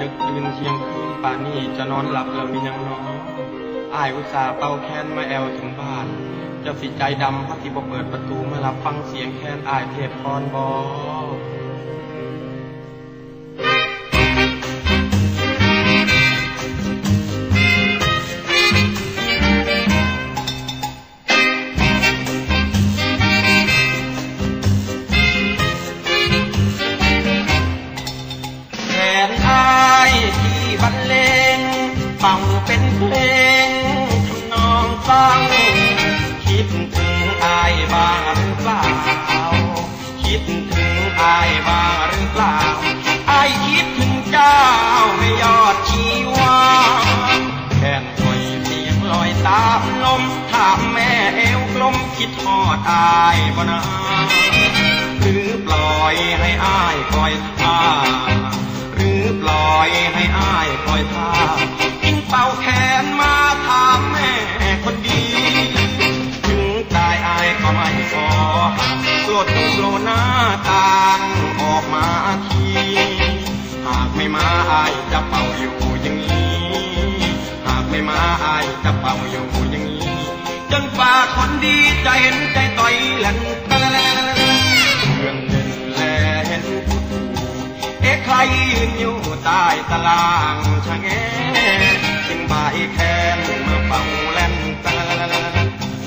ดึกยืนเทียงคืนป่านนี้จะนอนหลับแล้วมีนังนอนอายอุตส่าห์เป่าแค้นมาแอลถึงบ้าน จะสิใจดำพัดที่บ่เปิดประตูมารับฟังเสียงแค้นอายเทพพรบอ บรรเลงเป่าเป็นเพลงทำนองฟัง คิดถึงอายบ้างหรือเปล่า คิดถึงอายบ้างหรือเปล่าอายคิดถึงเจ้าไม่ยอดชีวาแค่นคอยเสียงลอยตามลมถามแม่เอวกลมคิดทอดอายบ่นาหรือปล่อยให้อ้ายคอยท่าหรือปล่อยให้ อ้ายคอยท่ากินเป่าแขนมาถามแม่คนดี ถึงตายอายก็ไม่ขอโกรธตุโลหน้าต่างออกมาทีหากไม่มาอายจะเป่าอยู่อย่างนี้ หากไม่มาอายจะเป่าอยู่อย่างนี้จนป่าคนดีใจเห็นใจต่อยหลนเพื่อนเดินแลเห็นผู้เอ๊ะใครยืนอยู่ ใต้ตารางชะเงชิงบายแคนมาเป่าแล่นตะ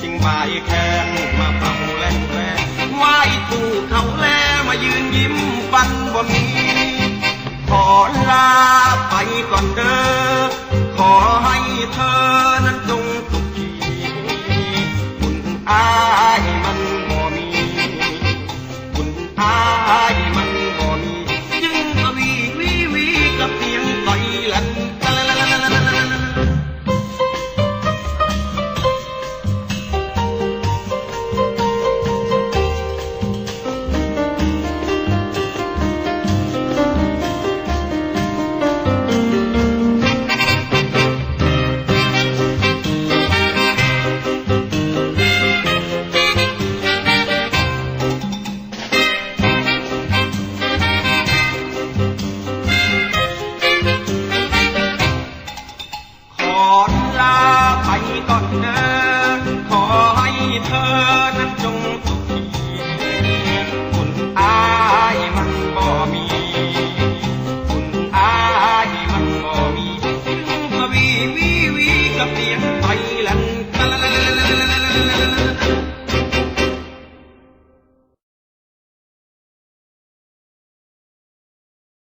ชิงบายแคนมาเป่าแล่นแล่ไหวตู่เขาแลมายืนยิ้มฟันบ่มี up there.